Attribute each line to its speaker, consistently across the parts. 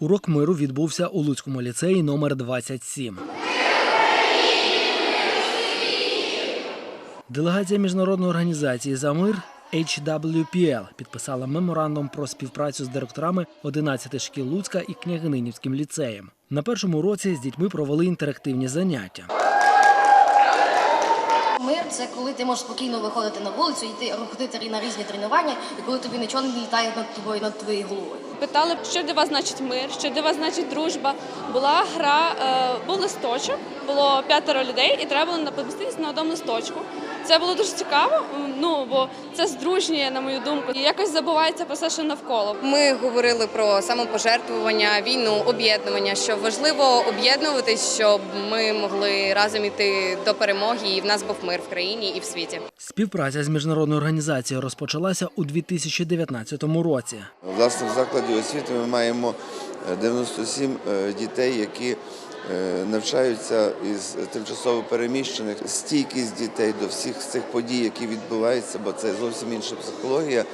Speaker 1: Урок миру відбувся у Луцькому ліцеї номер 27. Делегація міжнародної організації за мир HWPL підписала меморандум про співпрацю з директорами 11 шкіл Луцька і Княгининівським ліцеєм. На першому році з дітьми провели інтерактивні заняття.
Speaker 2: Мир це коли ти можеш спокійно виходити на вулицю, йти ходити на різні тренування, і коли тобі нічого не літає над тобою, над твоєю головою.
Speaker 3: Питали, що для вас значить мир, що для вас значить дружба. Була гра, е, був листочок, було п'ятеро людей, і треба було поміститися на одному листочку. Це було дуже цікаво, ну бо це здружнює, на мою думку. І якось забувається про все, що навколо.
Speaker 4: Ми говорили про самопожертвування, війну, об'єднування. Що важливо об'єднуватись, щоб ми могли разом іти до перемоги, і в нас був мир в країні і в світі.
Speaker 1: Співпраця з міжнародною організацією розпочалася у 2019 році.
Speaker 5: Власне, в закладі освіти ми маємо 97 е, дітей, які е, навчаються із тимчасово переміщених. Стійкість дітей до всіх цих подій, які відбуваються, бо це зовсім інша психологія.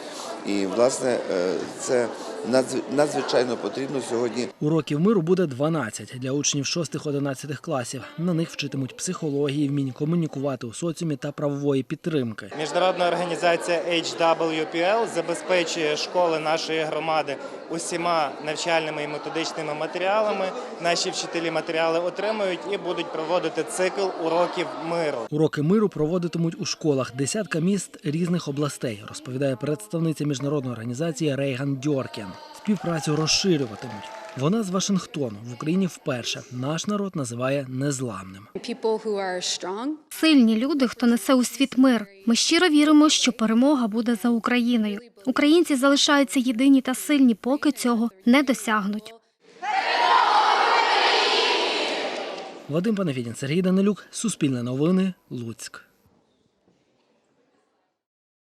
Speaker 5: І, власне, е, це надзв- надзвичайно потрібно сьогодні
Speaker 1: Уроків миру буде 12 для учнів 6-11 класів. На них вчитимуть психології, вмінь комунікувати у соціумі та правової підтримки.
Speaker 6: Міжнародна організація HWPL забезпечує школи нашої громади усіма навчальними і методичними матеріалами. Наші вчителі матеріали отримують і будуть проводити цикл уроків миру.
Speaker 1: Уроки миру проводитимуть у школах десятка міст різних областей, розповідає представниця міжнародної організації Рейган Дьоркін. Співпрацю розширюватимуть. Вона з Вашингтону в Україні вперше. Наш народ називає незламним.
Speaker 7: Сильні люди, хто несе у світ мир. Ми щиро віримо, що перемога буде за Україною. Українці залишаються єдині та сильні, поки цього не досягнуть.
Speaker 1: Вадим Панафідін, Сергій Данилюк, Суспільне новини, Луцьк.